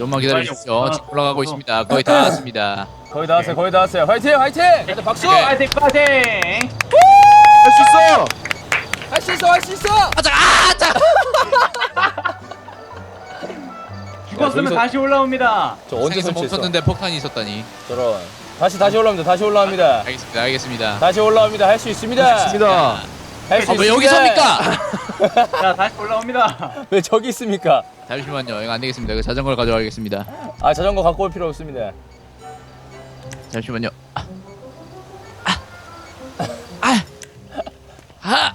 좀만 기다려 주십시오. 아, 지금 올라가고 어. 있습니다. 거의 다 왔습니다. 거의 다 왔어요. 거의 다 왔어요. 화이팅! 화이팅! 다들 박수! 네. 파이팅 파이팅 할수 있어. 할 수 있어. 할 수 있어. 아자, 아자. 죽었으면 여기서- 다시 올라옵니다 저 언제 생에서 설치했어? 멈췄는데 폭탄이 있었다니. 저런. 다시 다시 올라옵니다. 다시 올라옵니다. 알겠습니다. 알겠습니다. 다시 올라옵니다. 할 수 있습니다. 있습니다. 아, 왜. 여기 섭니까? 자 다시 올라옵니다 왜 저기 있습니까? 잠시만요. 이거 안 되겠습니다. 이거 자전거를 가져가겠습니다. 아 자전거 갖고 올 필요 없습니다. 잠시만요. 아, 아, 아,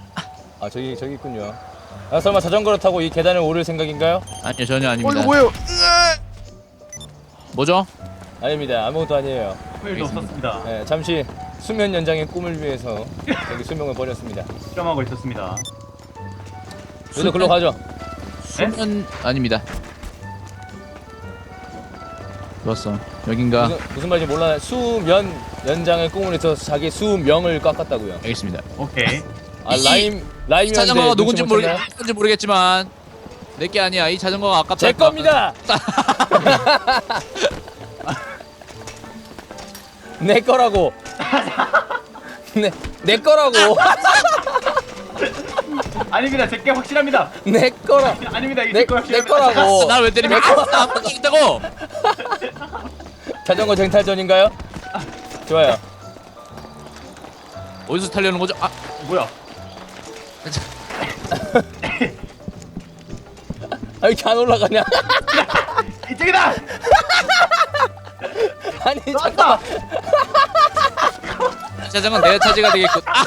아 저기 저기 있군요. 아 설마 자전거를 타고 이 계단을 오를 생각인가요? 아니요 전혀 어 아닙니다. 이거 뭐예요? 뭐죠? 아닙니다. 아무것도 아니에요. 후 일도 없었습니다 네, 잠시 수면 연장의 꿈을 위해서 여기 수명을 버렸습니다. 실험하고 있었습니다 저도 글로 가죠. 수면 아닙니다. 좋았어. 여긴가? 무슨, 무슨 말인지 몰라. 수면 연장의 꿈을 위해서 자기 수명을 깎았다고요. 알겠습니다. 오케이 아 이- 라임 이 자전거가 누군지 모르? 누군지 모르겠지만 내게 아니야. 이 자전거가 아깝다. 제 겁니다. 내 거라고. 내, 내 거라고. 아닙니다 제게 확실합니다 내 거라. 아닙니다 이게 내, 제거 내 확실합니다 거라고. 나왜 때립니까? 나 아무것도 있다고. 자전거 쟁탈전인가요? 좋아요. 어디서 타려는 거죠? 아, 뭐야 아, 이렇게 안 올라가냐? 이쪽이다 아니, 나왔다 자전거 내 차지가 되겠군. 아,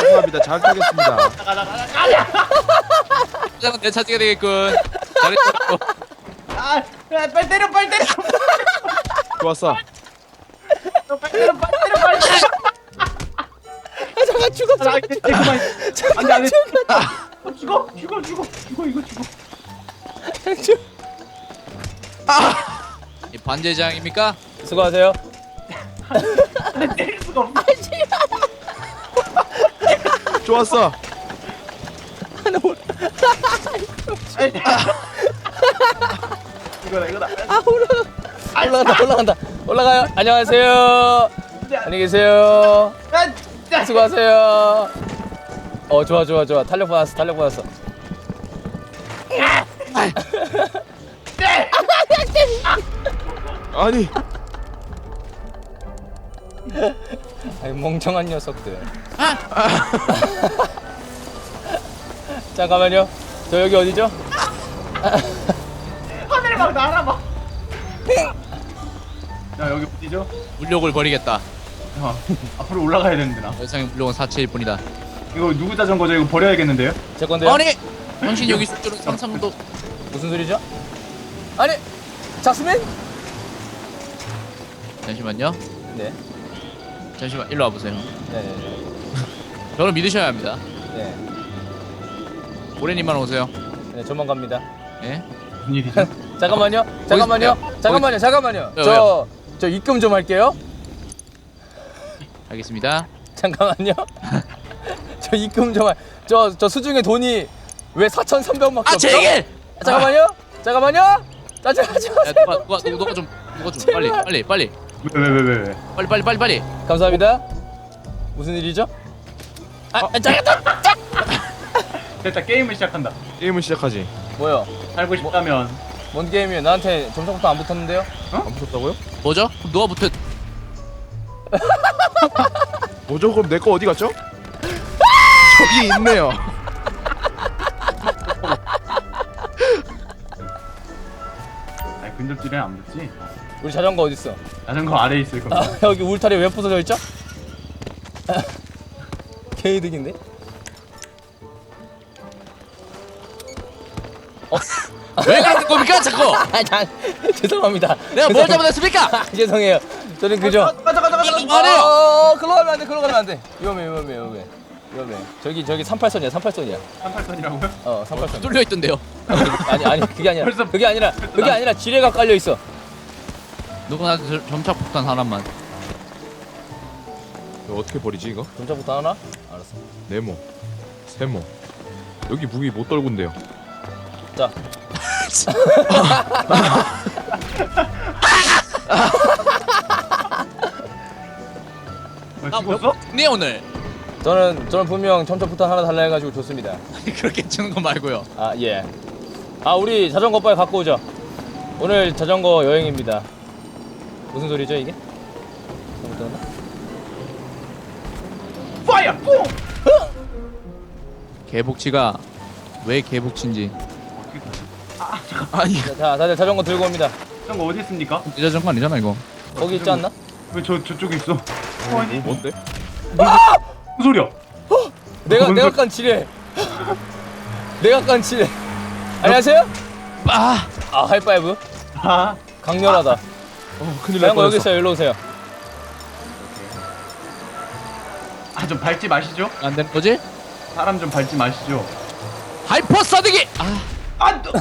죄송합니다. 잘 타겠습니다. 자전거 내 차지가 되겠군. 잘했어. 아 야, 빨리 때려 빨리 때려 좋았어. 빨리 때려 빨리 때려 빨리 때려 아, 잠깐 죽어, 아, 잠깐 그만 안돼 안돼 죽어 죽어 죽어 죽어 이거 죽어 죽어. 이 반제장입니까? 수고하세요. 때릴 수가 없어 좋았어. 이거다 이거다 아, 올라가. 올라간다, 올라간다. 올라가요. 안녕하세요. 안녕히 계세요. 야, 수고하세요. 어, 좋아, 좋아, 좋아. 탄력 받았어, 탄력 받았어. 아니 아이, 멍청한 녀석들. 잠깐만요. 저 여기 어디죠? 하늘에 막 날아봐 야 여기 어디죠? 물욕을 버리겠다. 어, 앞으로 올라가야 되는데 나 세상의 물욕은 사치일 뿐이다. 이거 누구 자전거죠? 이거 버려야겠는데요? 제 건데요. 아니, 당신 여기 있을 줄은 상상도. 무슨 소리죠? 아니, 자스민? 잠시만요. 네. 잠시만 일로 와보세요. 네, 네, 저를 믿으셔야 합니다. 네. 고래님만 오세요. 네, 저만 갑니다. 예? 무슨 일이죠? 잠깐만요. 잠깐만요. 잠깐만요. 잠깐만요. 왜요, 저, 저 입금 좀 할게요. 알겠습니다. 잠깐만요. 저 입금 좀 할. 저, 저 수중에 돈이 왜 4,300원밖에 아, 없죠? 제 얘기! 잠깐만요. 잠깐만요. 짜증 하지 야, 마세요. 누가, 누가, 누가, 누가 좀, 누가 좀, 제발. 빨리, 빨리, 빨리, 왜왜왜왜 왜? 빨리, 빨리, 빨리, 빨리. 감사합니다. 무슨 일이죠? 아, 아 잠깐. 됐다 게임을 시작한다 게임을 시작하지. 뭐요? 살고 싶다면 뭔 게임이에요? 나한테 점수부터 안 붙었는데요? 안 붙었다고요? 뭐죠? 그럼 누가 붙어? 뭐죠? 그럼 내 거 어디 갔죠? 저기 있네요. 아니 근접질은 안 붙지 우리 자전거 어디 있어? 자전거 아래에 있을 아, 겁니다 여기 울타리 왜 부서져 있죠? 개이득인데? 왜 그러는 겁니까, 자꾸? 아, 자, 죄송합니다. 내가 뭘 죄송- 잘못했습니까? 아, 죄송해요. 저는 그죠. 가자 가자 가자 말해요. 어, 글로 가면 안 돼. 글로 가면 안 돼. 위험해, 위험해, 위험해. 위험해. 저기 저기 38선이야. 38선이야. 38선이라고요? 어, 38선. 뚫려 있던데요. 아니, 아니, 그게 아니라. 벌써- 그게 아니라. 그게 아니라 지뢰가 깔려 있어. 누구나 저- 점착 폭탄 하나만. 이거 어떻게 버리지 이거? 점차부터 하나? 알았어. 네모, 세모. 여기 무기 못 떨군데요. 자, 아, 죽었어? 네 오늘 저는 저는 분명 점점부터 하나 달라 해가지고 좋습니다. 그렇게 주는 거 말고요. 아 예. 아 우리 자전거 빨리 갖고 오죠. 오늘 자전거 여행입니다. 무슨 소리죠 이게? 들었나? 파이어! 뿡! 개복치가 왜 개복치인지. 아니 자, 자 다들 자전거 들고 옵니다. 이거 어디 있습니까? 이 자전거 아니잖아 이거. 거기 있지 않나? 왜 저 저쪽에 있어? 어, 아니 뭔데? 무슨 소리야? 내가 뭔 내가 소- 깐 지뢰. 내가 깐 지뢰. 안녕하세요? 아 아 하이파이브. 아, 강렬하다. 어 큰일 날 자전거 여기 뻔했어 있어요. 일로 오세요. 아, 좀 밟지 마시죠. 안 되는 거지? 사람 좀 밟지 마시죠. 하이퍼 싸대기. 아 아, 또-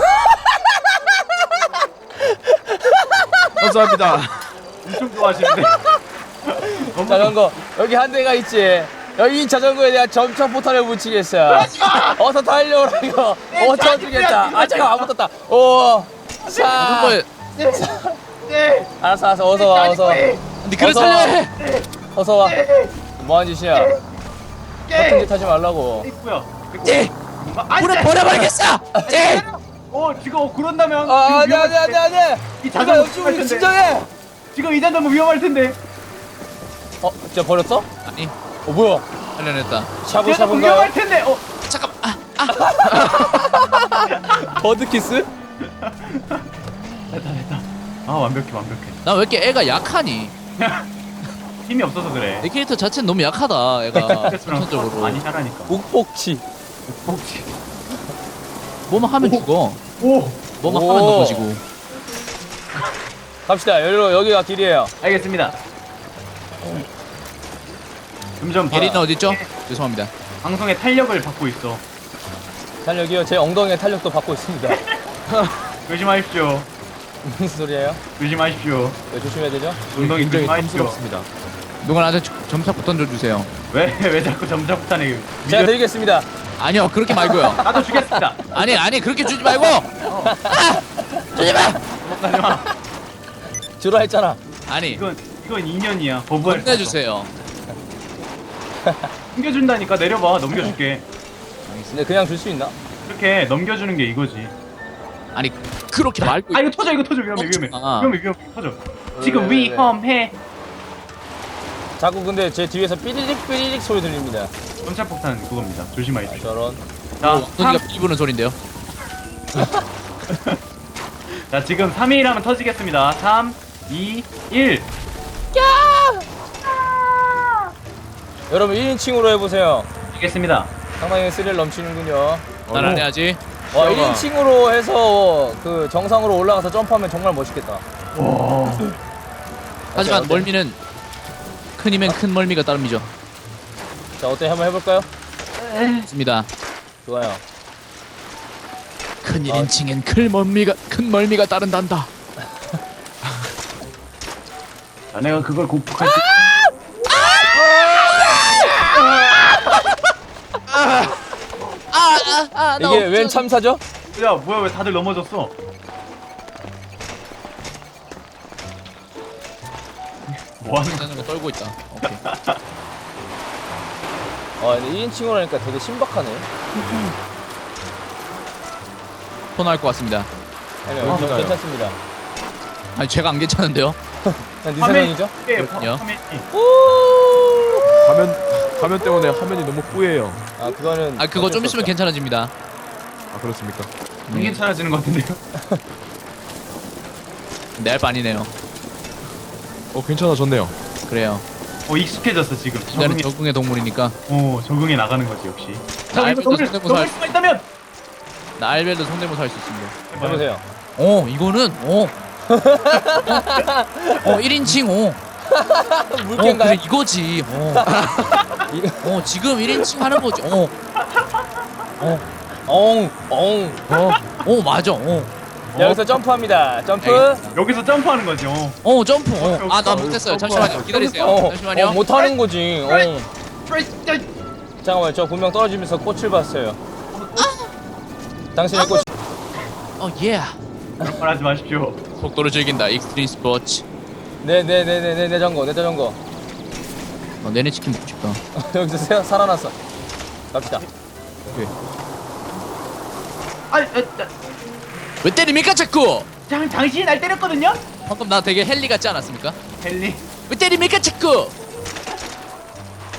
감사합니다 엄청 좋아하시는데. 너무 자전거 여기 한 대가 있지. 여기 이 자전거에 대한 점차 포탄을 붙이겠어. 어서 달려오라 이거. 어 쳐주겠다. 아 잠깐 안 붙었다. 오. 자. 그거에 네. 알았어 알았어 어서 와 어서. 와. 근데 그걸 어서 와. 해. 어서 와. 뭐하는 짓이야? 같은 깨. 짓 하지 말라고. 있고요. 예. 아, 물에 네. 버려버리겠어. 예. 어, 지금 어, 그런다면 아 지금 안돼 안돼 위험할 안돼 안돼. 이 자전거 우리 텐데. 진정해. 지금 이 자전거 위험할 텐데. 어 진짜 버렸어? 아니 어 뭐야? 살려냈다. 자전거 샤브샤브인가요? 위험할 텐데. 어, 잠깐. 아 버드키스? 됐다 됐다. 아, 완벽해 완벽해. 나왜 이렇게 애가 약하니? 힘이 없어서 그래. 내 캐릭터 자체는 너무 약하다. 애가 스트레스랑 전적으로. 많이 하라니까. 욱폭치. 혹시 뭐만 하면 죽어. 오, 뭐만 오. 하면 넘어지고. 갑시다. 여기로 여기가 길이에요. 알겠습니다. 점점 바- 예리는 어디 있죠? 죄송합니다. 방송에 탄력을 받고 있어. 탄력이요. 제 엉덩이의 탄력도 받고 있습니다. 조심하십시오. 무슨 소리예요? 조심하십시오. 네, 조심해야 되죠? 엉덩이 굉장히 조심하십시오. 탐스럽습니다 누구나한테 점착 던져주세요. 왜, 왜 자꾸 점자부탄에 제가 드리겠습니다. 아니요 그렇게 말고요. 나도 주겠습니다. 아니 아니 그렇게 주지 말고. 넘어가지 마. 주라 했잖아. 아니 이건, 이건 인연이야. 거부할 수 없어. 혼내주세요. 넘겨준다니까 내려봐. 넘겨줄게. 근데 그냥 줄 수 있나? 이렇게 넘겨주는 게 이거지. 아니 그렇게 말고. 아 이거 터져 이거 터져 위험해 위험해 아. 위험해 위험해 터져. 지금 왜? 위험해. 자꾸 근데 제 뒤에서 삐리릭 삐리릭 소리 들립니다. 점차폭탄 그겁니다. 조심하십시오. 저런. 자, 왕동이가 3, 비부는 소린데요. 자 지금 3일 하면 터지겠습니다. 3, 2, 1. 여러분 1인칭으로 해보세요. 알겠습니다. 상당히 스릴 넘치는군요. 난안 해야지. 와 시야가- 1인칭으로 해서 그 정상으로 올라가서 점프하면 정말 멋있겠다. 와. 하지만 어때? 멀미는 큰 힘엔 큰 멀미가 따릅니다. 자 어때 한번 해볼까요? 좋습니다. 좋아요. 큰 1인칭엔 큰 멀미가 큰 멀미가 따른단다. 자, 내가 그걸 극복할 수. 아 아아 이게 웬 참사죠? 야 뭐야 왜 다들 넘어졌어? 뭐 하는 거야? 거 떨고 있다. 오케이. 아 근데 1인칭으로 하니까 되게 신박하네. 토나할 것 같습니다. 아니 아? 괜찮습니다. 아니 제가 안 괜찮은데요? 네 화면- 생각이죠? 예, 그렇군요. 화면이. 화면 화면 때문에 화면이 너무 뿌예요 아 그거는 아 그거 좀수 있으면. 괜찮아집니다. 아 그렇습니까 안 괜찮아지는 것 같은데요? 내할 바 아니네요. 어 괜찮아졌네요 그래요. 어 익숙해졌어 지금. 인간은 적응이. 적응의 동물이니까 어 적응해 나가는 거지 역시. 나자 알베도 넘을 성대모사 할- 수가 있다면. 나 알벨도 성대모사 할 수 있습니다. 해보세요. 어 이거는 어. 어 1인칭 어. 어 물개인가요? 그래 이거지. 어. 어 지금 1인칭 하는 거지. 어. 엉, 엉. 어. 어 맞아. 어. 여기서 점프합니다. 점프. 알겠습니다. 여기서 점프하는 거지. 어. 어 점프. 어. 아 나 못했어요. 잠시만요. 기다리세요. 어, 잠시만요. 어, 못하는 거지. 어. 잠깐만, 저 분명 떨어지면서 꽃을 봤어요. 당신의 꽃. 어 예. 그런 말 하지 마십시오. 속도를 즐긴다. 익스트림 스포츠. 네네네네네 내 자전거 내 자전거 어, 내내 치킨 먹고 싶다. 여기서 새- 살아났어 갑시다 아니, 아, 아, 왜 때립니까 자꾸? 장 당신이 날 때렸거든요. 방금 나 되게 헬리 같지 않았습니까? 헨리. 왜 때립니까 자꾸?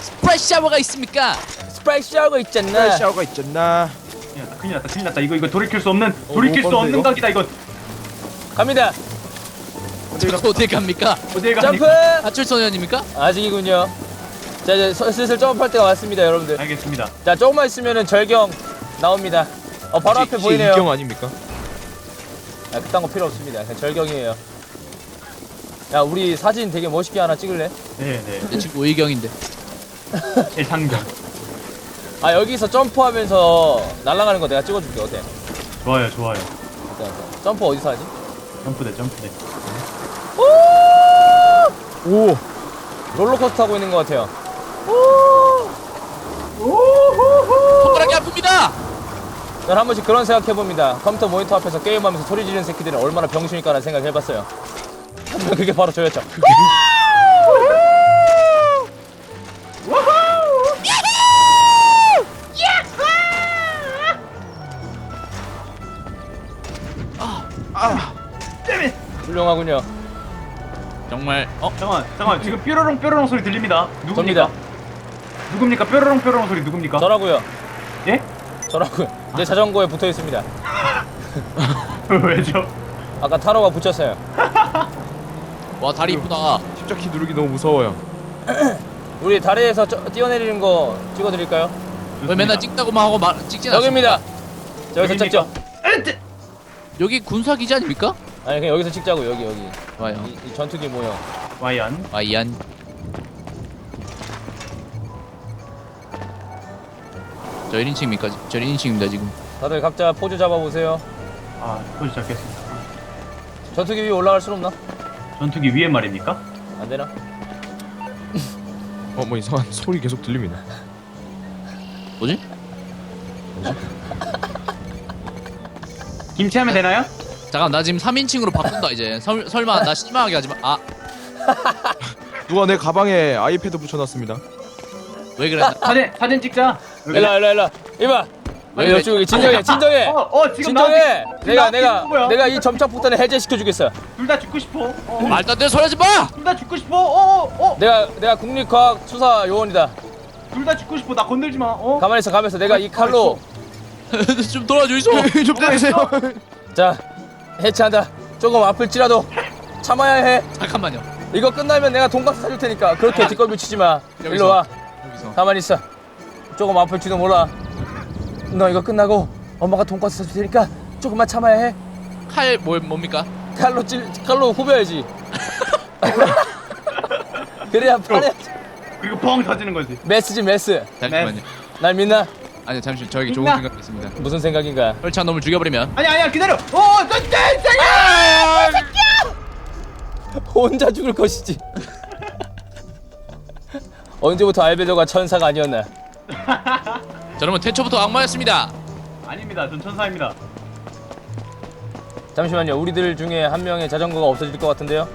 스프라이 샤워가 있습니까? 스프라이트 샤워가 있잖아 샤워가 있잖아. 큰일 났다, 큰일 났다, 큰일 났다. 이거 이거 돌이킬 수 없는 돌이킬 못수 없는? 각이다 이건. 갑니다 저 어디 갑니까? 어디에 점프 갑니까? 하출 소년입니까? 아직이군요 자 이제 서- 슬슬 점프할 때가 왔습니다 여러분들 알겠습니다. 자 조금만 있으면은 절경 나옵니다 어 바로 앞에 보이네요 이경 아닙니까? 아, 그딴 거 필요 없습니다. 그냥 절경이에요. 야, 우리 사진 되게 멋있게 하나 찍을래? 네, 네. 내 친구 오이경인데. 제 상경. 아, 여기서 점프하면서 날아가는 거 내가 찍어줄게. 어때? 좋아요, 좋아요. 어때, 어때? 점프 어디서 하지? 점프대, 점프대. 오! 롤러코스터 타고 있는 것 같아요. 손가락이 아픕니다. 전한 번씩 그런 생각 해 봅니다. 컴퓨터 모니터 앞에서 게임하면서 소리 지르는 새끼들은 얼마나 병신일까라는 생각 해봤어요. 하지만 그게 바로 저였죠. 훌륭하군요. 정말 어? 잠깐만, 잠깐만. 지금 뾰로롱 뾰로롱 소리 들립니다. 누굽니까? 접니다. 누굽니까? 뾰로롱 뾰로롱 소리 누굽니까? 저라고요. 예? 저라고요. 내 자전거에 붙어 있습니다. 왜죠? 아까 타로가 붙였어요. 와 다리 이쁘다. 십자키 누르기 너무 무서워요. 우리 다리에서 저- 뛰어내리는 거 찍어드릴까요? 왜 맨날 찍다고만 하고 말 찍진 않습니까? 여기입니다. 여기입니까? 찍죠. 여기 군사 기지 아닙니까? 아니 그냥 여기서 찍자고 여기 여기. 와요. 이, 이 전투기 모여. 와이안. 와이안. 저 1인칭입니까? 저 1인칭입니다 지금. 다들 각자 포즈 잡아보세요. 아, 포즈 잡겠습니다. 전투기 위에 올라갈 순 없나? 전투기 위에 말입니까? 안 되나? 어, 뭐 이상한 소리 계속 들립니다. 뭐지? 김치하면 되나요? 잠깐 나 지금 3인칭으로 바꾼다 이제. 설, 설마 나 실망하게 하지 마. 아, 누가 내 가방에 아이패드 붙여놨습니다. 왜 그랬나? 사진 사진 찍자. 일로 일로 일로. 이봐. 왜, 왜 왜? 여쭈기 진정해 진정해. 어, 어 지금 진정해. 나한테- 내가 내가. 내가 이 점착 폭탄을 해제시켜 주겠어. 둘다 죽고 싶어. 어, 말도 안 되는 소리 하지 마! 둘다 죽고 싶어. 어, 어, 어. 내가 내가 국립과학 수사 요원이다. 둘다 죽고 싶어. 나 건들지 마. 어. 가만히 있어 가만히 있어. 내가 이 칼로 좀 도와줘 있어. 좀 때리세요. 자 해체한다. 조금 아플지라도 참아야 해. 잠깐만요. 이거 끝나면 내가 돈가스 사줄 테니까 그렇게 뒷걸비 치지 마. 여기서. 일로 와. 여기서. 가만히 있어. 조금 아플지도 몰라. 너 이거 끝나고 엄마가 돈가스 사줄 테니까 조금만 참아야 해. 칼 뭐, 뭡니까? 칼로 찔 칼로 후벼야지. 그래야 판에 그리고 뻥 터지는 거지. 메스지 메스. 잠시만요. 날 믿나? 아니요 잠시 저에게 좋은 있나? 생각이 있습니다. 무슨 생각인가? 혈찬 놈을 죽여버리면 아니 아니야 기다려. 어, 저 땡땡이야. 혼자 죽을 것이지. 언제부터 알베도가 천사가 아니었나? 저놈은 태초부터 악마였습니다. 아닙니다. 전 천사입니다. 잠시만요. 우리들 중에 한 명의 자전거가 없어질 것 같은데요?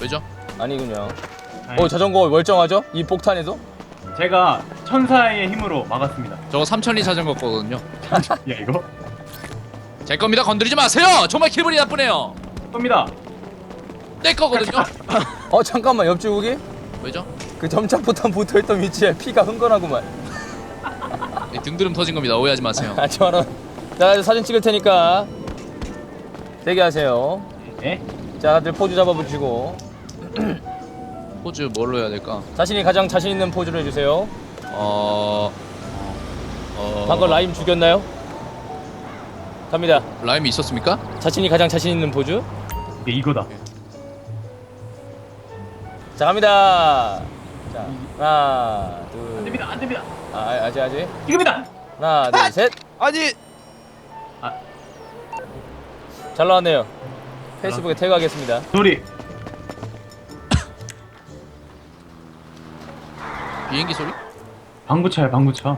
왜죠? 아니군요. 아니, 어 자전거 멀쩡하죠? 이 폭탄에도? 제가 천사의 힘으로 막았습니다. 저거 삼천리 자전거 거거든요. 야 이거 제 겁니다. 건드리지 마세요. 정말 기분이 나쁘네요. 쏩니다. 내 거거든요. 어 잠깐만 옆주국이 왜죠? 그 점착폭탄 붙어있던 위치에 피가 흥건하구만. 이 등드름 터진 겁니다. 오해하지 마세요. 아 저는 자 사진 찍을 테니까 대기하세요. 예? 자 다들 포즈 잡아붙이고 포즈 뭘로 해야 될까? 자신이 가장 자신 있는 포즈를 해주세요. 어... 어... 방금 라임 죽였나요? 갑니다. 라임이 있었습니까? 자신이 가장 자신 있는 포즈. 예, 이거다. 자 갑니다. 자 하나 안 둘. 됩니다. 안 됩니다. 아 아직 아직. 지금이다. 하나 둘 셋. 아니 잘 나왔네요. 페이스북에 태그하겠습니다. 소리. 비행기 소리? 방구차야 방구차.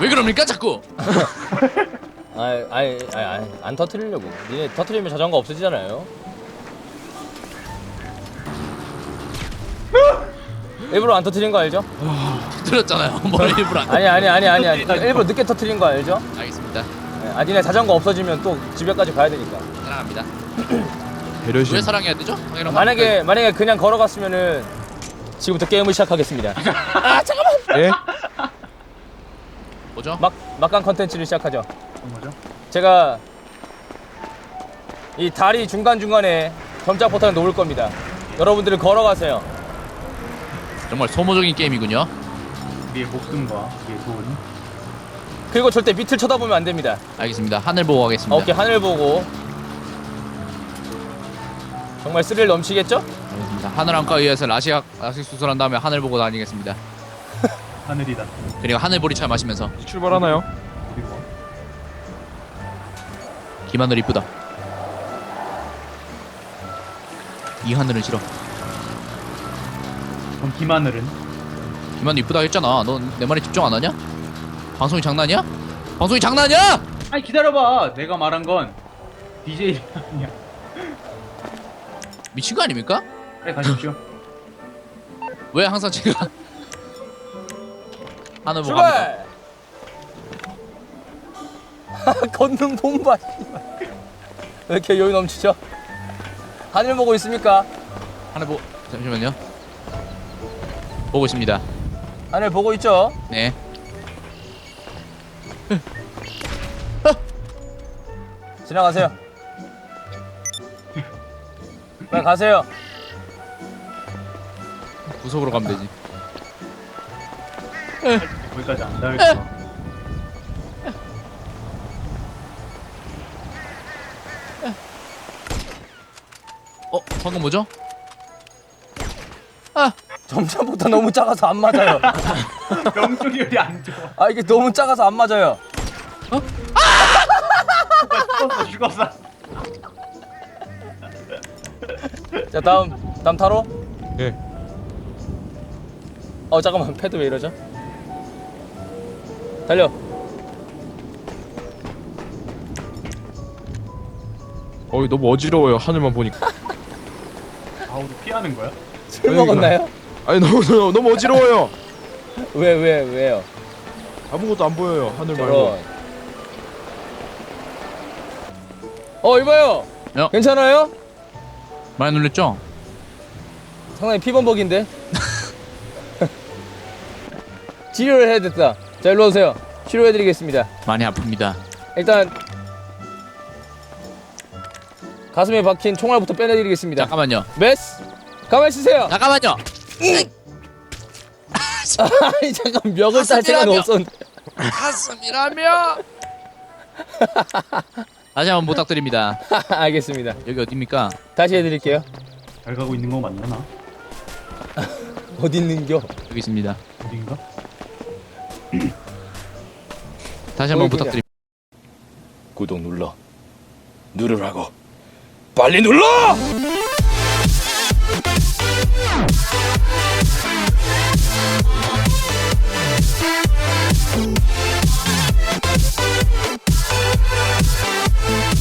왜 그럽니까 자꾸? 아이 아이 아이 아이, 안 터트리려고. 니네 터트리면 자전거 없어지잖아요. 일부러 안 터트린 거 알죠? 들었잖아요. 뭘 일부러 안. 아니 아니 아니 아니 아니. 일부러 늦게 터트린 거 알죠? 알겠습니다. 네, 아 니네 자전거 없어지면 또 집에까지 가야 되니까. 사랑합니다. 배려심 왜 사랑해야 되죠? 당연한 만약에 만약에 그냥 걸어갔으면은 지금부터 게임을 시작하겠습니다. 예? 뭐죠? 막 막강 컨텐츠를 시작하죠. 뭐죠? 제가 이 다리 중간 중간에 점자 포탄을 놓을 겁니다. 여러분들은 걸어가세요. 정말 소모적인 게임이군요. 우리의 목숨과 우리의 돈. 그리고 절대 밑을 쳐다보면 안 됩니다. 알겠습니다. 하늘 보고 가겠습니다. 어깨 하늘 보고 정말 스릴 넘치겠죠? 알겠습니다. 하늘 안과 위에서 라식 라식 수술한 다음에 하늘 보고 다니겠습니다. 하늘이다. 그리고 하늘 보리차 마시면서 출발하나요? 그리고 김하늘 이쁘다. 이 하늘은 싫어. 그럼 김하늘은 김하늘 이쁘다 했잖아. 넌 내 말에 집중 안 하냐? 방송이 장난이야? 방송이 장난이야? 아니 기다려봐. 내가 말한 건 DJ 아니야. 미친 거 아닙니까? 그래 가십시오. 왜 항상 제가 하늘 보고 갑니다. 출발! 걷는 봄바 왜 이렇게 여유 넘치죠? 하늘 보고 있습니까? 하늘 보 잠시만요. 보고 있습니다. 하늘 보고 있죠? 네. 지나가세요. 가세요. 구석으로 가면 되지. 거기까지 안 닿을 거. 어 방금 뭐죠? 점차부터 너무 작아서 안 맞아요. 명중률이 안 좋아. 아 이게 너무 작아서 안 맞아요. 죽었어 자 다음 다음 타로. 예. 어 잠깐만 패드 왜 이러죠? 달려. 어이 너무 어지러워요 하늘만 보니까 아 우리 피하는 거야? 술 그러니까. 먹었나요? 아니 너무 너무, 너무 어지러워요 왜 왜 왜 요? 아무것도 안 보여요 하늘 말고 저런. 어 이봐요. 야. 괜찮아요? 많이 놀랬죠? 상당히 피범벅인데. 치료를 해야 됐다. 자 일로 오세요. 치료해드리겠습니다. 많이 아픕니다. 일단 가슴에 박힌 총알부터 빼내드리겠습니다. 잠깐만요. 메스 가만히 있으세요. 잠깐만요. 아니 잠깐 멱을 딸 가슴이라며. 없었는데. 가슴이라며. 다시 한번 부탁드립니다. 알겠습니다. 여기 어디입니까? 다시 해드릴게요. 잘 가고 있는 거 맞나 나? 어디 있는겨? 여기 있습니다. 어딘가? 다시 한번 부탁드립니다. 구독 눌러 누르라고 빨리 눌러! Bye.